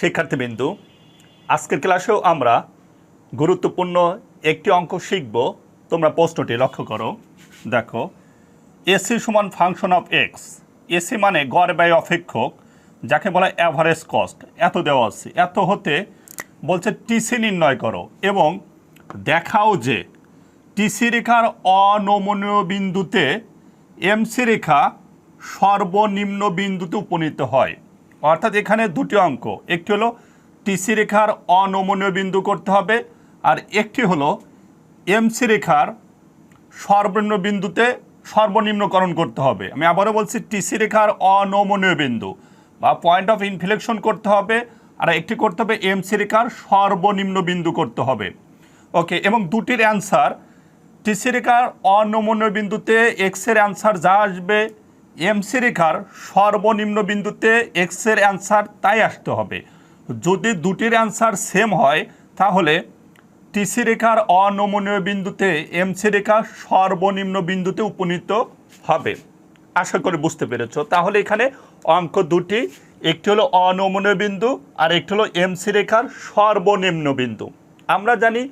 শিক্ষার্থীবৃন্দু, আজকের ক্লাসেও আমরা গুরুত্বপূর্ণ একটি অঙ্ক শিখব। তোমরা প্রশ্নটি লক্ষ্য করো। দেখো এসি সমান ফাংশন অফ এক্স এসি মানে গড় ব্যয় অপেক্ষক, যাকে বলা অ্যাভারেজ কস্ট এত দেওয়া আছে। এত হতে বলছে টিসি নির্ণয় করো এবং দেখাও যে টিসি রেখার অনমনীয় বিন্দুতে এমসি রেখা সর্বনিম্ন বিন্দুতে উপনীত হয়। অর্থাৎ এখানে দুটি অঙ্ক, একটি হলো টিসি রেখার অনমনীয় বিন্দু করতে হবে আর একটি হলো এমসি রেখার সর্বনিম্ন বিন্দুতে সর্বনিম্নকরণ করতে হবে। আমি আবারও বলছি টিসি রেখার অনমনীয় বিন্দু বা পয়েন্ট অফ ইনফ্লেকশন করতে হবে আর একটি করতে হবে এমসি রেখার সর্বনিম্ন বিন্দু করতে হবে। ওকে এবং দুটির অ্যান্সার টিসি রেখার অনমনীয় বিন্দুতে এক্সের অ্যান্সার যা আসবে এমসি রেখার সর্বনিম্ন বিন্দুতে এক্সের অ্যান্সার তাই আসতে হবে। যদি দুটির অ্যান্সার সেম হয়, তাহলে টিসি রেখার অনমনীয় বিন্দুতে এমসি রেখা সর্বনিম্ন বিন্দুতে উপনীত হবে। আশা করি বুঝতে পেরেছ। তাহলে এখানে অঙ্ক দুটি, একটি হলো অনমনীয় বিন্দু আর একটি হলো এমসি রেখার সর্বনিম্ন বিন্দু। আমরা জানি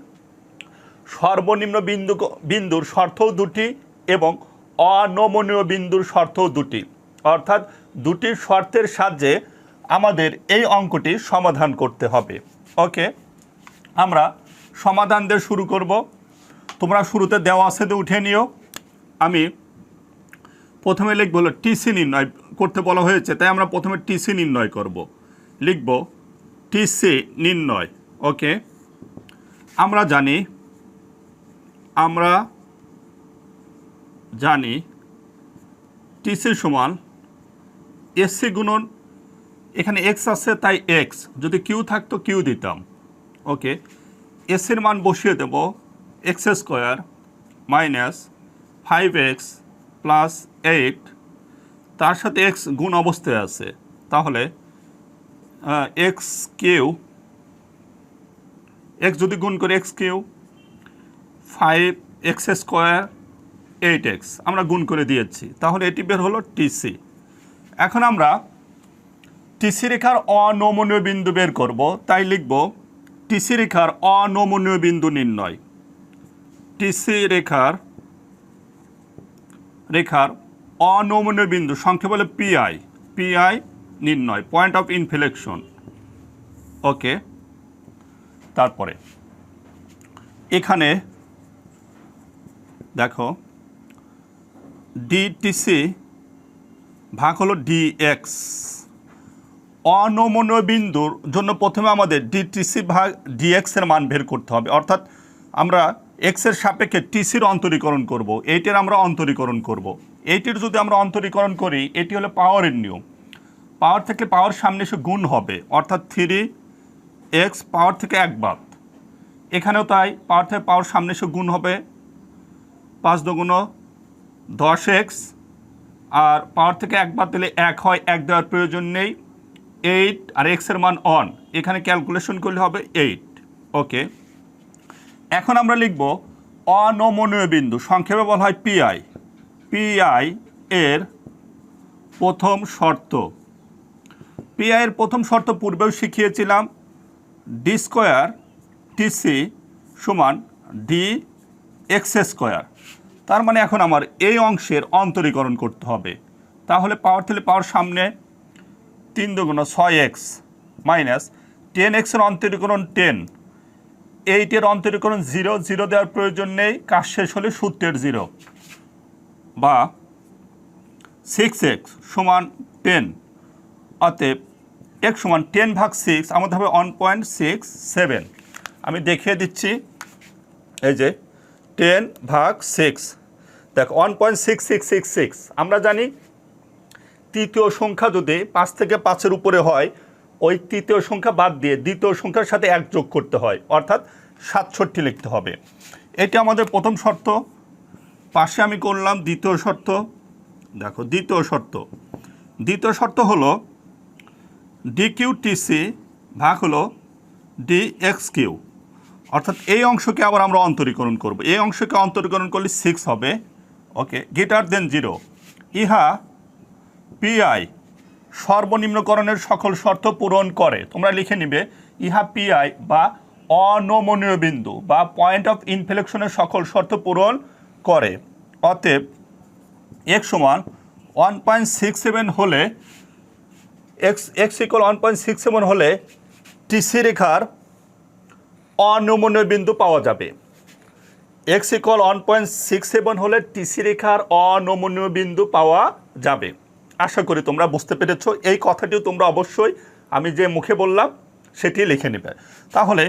সর্বনিম্ন বিন্দু বিন্দুর শর্তও দুটি এবং অনমনীয় বিন্দুর শর্তও দুটি। অর্থাৎ দুটি শর্তের সাহায্যে আমাদের এই অঙ্কটি সমাধান করতে হবে। ওকে? আমরা সমাধান দিয়ে শুরু করব। তোমরা শুরুতে দেওয়া আছে উঠে নিও। আমি প্রথমে লিখব হলো টিসি নির্ণয় করতে বলা হয়েছে, তাই আমরা প্রথমে টিসি নির্ণয় করব। লিখব টিসি নির্ণয়। ওকে? আমরা জানি, আমরা জানি টিসি সমান এসসি গুণন এখানে এক্স আছে, তাই এক্স। যদি কিউ থাকতো, কিউ দিতাম। ওকে, এসের মান বসিয়ে দেব, x square minus five x plus eight. তার সাথে এক্স গুণ অবস্থায় আছে। তাহলে এক্স কিউ, এক্স যদি গুণ করে x q, five x square eight x, আমরা গুণ করে দিয়েছি। তাহলে এটি বের হলো টিসি। এখন আমরা টিসি রেখার অনমনীয় বিন্দু বের করব, তাই লিখব টিসি রেখার অনমনীয় বিন্দু নির্ণয়। টিসি রেখার রেখার অনমনীয় বিন্দু সংক্ষেপ বলে পিআই পিআই নির্ণয় পয়েন্ট অফ ইনফ্লেকশন ওকে, তারপরে এখানে দেখো ডিটিসি ভাগ হলো ডিএক্স অনমনীয় বিন্দুর জন্য প্রথমে আমাদের ডিটিসি ভাগ ডিএক্স এর মান বের করতে হবে। অর্থাৎ আমরা এক্সের সাপেক্ষে টিসির অন্তরীকরণ করব, এইটির আমরা অন্তরীকরণ করব। এইটির যদি আমরা অন্তরীকরণ করি, এটি হলো পাওয়ারের নিয়ম। পাওয়ার থেকে পাওয়ার সামনে এসে গুণ হবে, অর্থাৎ থ্রি এক্স পাওয়ার থেকে এক বাদ। এখানেও তাই পাওয়ার থেকে পাওয়ার সামনে এসে গুণ হবে, পাঁচ দুগুণ দশ এক্স আর পাওয়ার থেকে এক বাদ দিলে এক হয়, এক দেওয়ার প্রয়োজন নেই। এইট আর এক্সের মান অন এখানে ক্যালকুলেশন করলে হবে এইট। ওকে এখন আমরা লিখব অনমনীয় বিন্দু সংক্ষেপে বলা হয় পিআই পিআই এর প্রথম শর্ত। পিআই এর প্রথম শর্ত পূর্বেও শিখিয়েছিলাম। ডি স্কোয়ার টিসি সমান ডি এক্স স্কোয়ার তার মানে এখন আমার এই অংশের অন্তরীকরণ করতে হবে। তাহলে পাওয়ার থেকে পাওয়ার সামনে তিন দুগুণ ছয় এক্স মাইনাস টেন এক্সের অন্তরীকরণ টেন এইটের অন্তরীকরণ জিরো জিরো দেওয়ার প্রয়োজন নেই, কাজ শেষ হলে সূত্রের জিরো বা সিক্স এক্স সমান টেন অতএব এক্স সমান টেন ভাগ সিক্স আমাদের হবে ওয়ান পয়েন্ট সিক্স সেভেন আমি দেখিয়ে দিচ্ছি, এই যে টেন ভাগ সিক্স দেখ one point six six six six আমরা জানি তৃতীয় সংখ্যা যদি পাঁচ থেকে পাঁচের উপরে হয়, ওই তৃতীয় সংখ্যা বাদ দিয়ে দ্বিতীয় সংখ্যার সাথে এক যোগ করতে হয়, অর্থাৎ সাতষট্টি লিখতে হবে। এটি আমাদের প্রথম শর্ত। পাশে আমি করলাম দ্বিতীয় শর্ত। দেখো, দ্বিতীয় শর্ত। দ্বিতীয় শর্ত হলো ডি কিউ টিসি ভাগ হলো ডি এক্স কিউ অর্থাৎ এই অংশকে আবার আমরা অন্তরীকরণ করব। এই অংশকে অন্তরীকরণ করলে সিক্স হবে। ওকে গ্রেটার দেন জিরো ইহা পিআই সর্বনিম্নকরণের সকল শর্ত পূরণ করে। তোমরা লিখে নিবে, ইহা পিআই বা অনমনীয় বিন্দু বা পয়েন্ট অফ ইনফ্লেকশনের সকল শর্ত পূরণ করে। অতএব এক সমান ওয়ান পয়েন্ট সিক্স সেভেন হলে x x equal one point six seven হলে টিসি রেখার অনমনীয় বিন্দু পাওয়া যাবে। X equal one point six seven হলে টিসি রেখার অনমনীয় বিন্দু পাওয়া যাবে। আশা করি তোমরা বুঝতে পেরেছ। এই কথাটিও তোমরা অবশ্যই আমি যে মুখে বললাম, সেটি লিখে নেবে। তাহলে,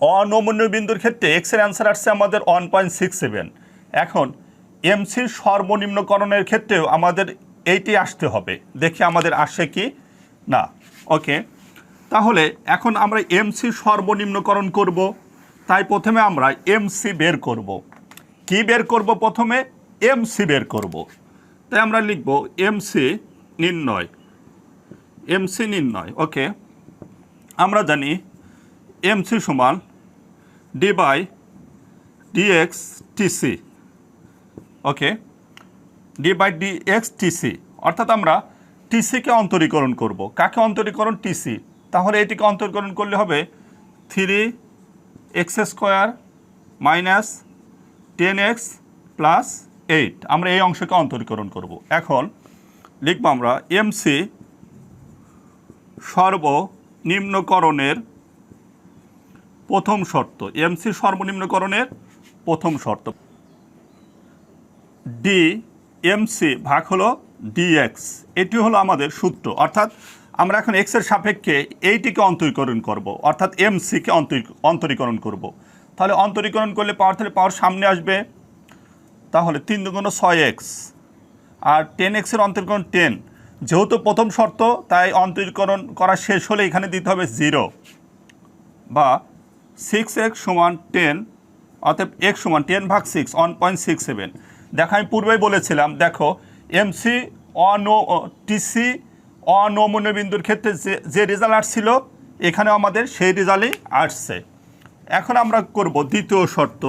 অনমনীয় বিন্দুর ক্ষেত্রে এক্সের অ্যান্সার আসছে আমাদের ওয়ান পয়েন্ট সিক্স সেভেন এখন এমসির সর্বনিম্নকরণের ক্ষেত্রেও আমাদের এইটি আসতে হবে। দেখি আমাদের আসে কি? না। ওকে তাহলে, এখন আমরা এমসি সর্বনিম্নকরণ করব। তাই প্রথমে আমরা এমসি বের করব। কি বের করব প্রথমে? এমসি বের করব। তাই আমরা লিখব এমসি নির্ণয়। এমসি নির্ণয়, ওকে। আমরা জানি এমসি সমান d by dx TC okay. D by d x TC অর্থাৎ আমরা টিসিকে অন্তরীকরণ করব। কাকে অন্তরীকরণ? টিসি তাহলে এটিকে অন্তরীকরণ করলে হবে three x square minus ten x plus eight. আমরা এই অংশকে অন্তরীকরণ করব। এখন লিখব আমরা এমসি সর্বনিম্নকরণের প্রথম শর্ত। এমসি সর্বনিম্নকরণের প্রথম শর্ত। ডি এমসি ভাগ হলো ডিএক্স এটি হলো আমাদের সূত্র। অর্থাৎ আমরা এখন এক্সের সাপেক্ষে এইটিকে অন্তরীকরণ করব, অর্থাৎ এম এমসিকে অন্তরীকরণ করব। তাহলে অন্তরীকরণ করলে পাওয়ার, তাহলে পাওয়ার সামনে আসবে, তাহলে তিন দুগুণ ছয় এক্স আর টেন এক্সের অন্তরীকরণ টেন। যেহেতু প্রথম শর্ত, তাই অন্তরীকরণ করা শেষ হলে এখানে দিতে হবে জিরো, বা সিক্স এক্স সমান টেন, অতএব এক্স সমান টেন ভাগ six one point six seven দেখো, আমি পূর্বেই বলেছিলাম, দেখো এমসি অনো টিসি অনমনীয় বিন্দুর ক্ষেত্রে যে যে রেজাল্ট আসছিল, এখানে আমাদের সেই রেজাল্টই আসছে। এখন আমরা করব দ্বিতীয় শর্ত।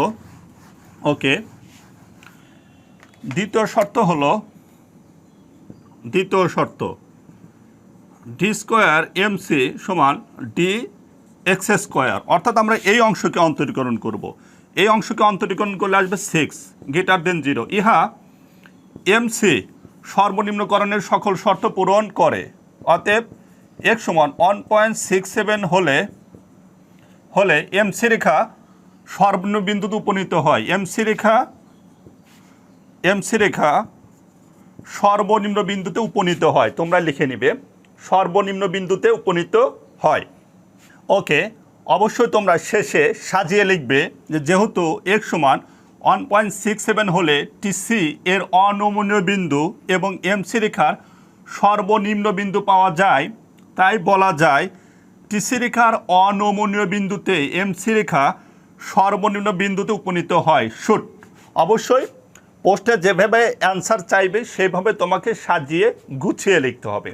ওকে। দ্বিতীয় শর্ত হল, দ্বিতীয় শর্ত ডি স্কোয়ার এমসি সমান ডি এক্স স্কোয়ার অর্থাৎ আমরা এই অংশকে অন্তরীকরণ করব। এই অংশকে অন্তরীকরণ করলে আসবে সিক্স গ্রেটার দেন জিরো ইহা এমসি সর্বনিম্নকরণের সকল শর্ত পূরণ করে। অতএব এক সমান ওয়ান পয়েন্ট সিক্স সেভেন হলে হলে এমসি রেখা সর্বনিম্ন বিন্দুতে উপনীত হয়। এমসি রেখা এমসি রেখা সর্বনিম্ন বিন্দুতে উপনীত হয়। তোমরা লিখে নিবে সর্বনিম্ন বিন্দুতে উপনীত হয়। ওকে, অবশ্যই তোমরা শেষে সাজিয়ে লিখবে যে যেহেতু এক সমান ওয়ান পয়েন্ট সিক্স সেভেন হলে টিসি এর অনমনীয় বিন্দু এবং এমসি রেখার সর্বনিম্ন বিন্দু পাওয়া যায়। তাই বলা যায় টিসি রেখার অনমনীয় বিন্দুতে এমসি রেখা সর্বনিম্ন বিন্দুতে উপনীত হয়। শুট অবশ্যই পোস্টে যেভাবে অ্যান্সার চাইবে সেভাবে তোমাকে সাজিয়ে গুছিয়ে লিখতে হবে।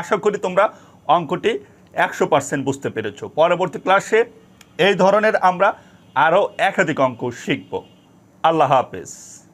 আশা করি তোমরা অঙ্কটি একশো পার্সেন্ট বুঝতে পেরেছ। পরবর্তী ক্লাসে এই ধরনের আমরা আরও একাধিক অঙ্ক শিখব। আল্লাহ হাফেজ।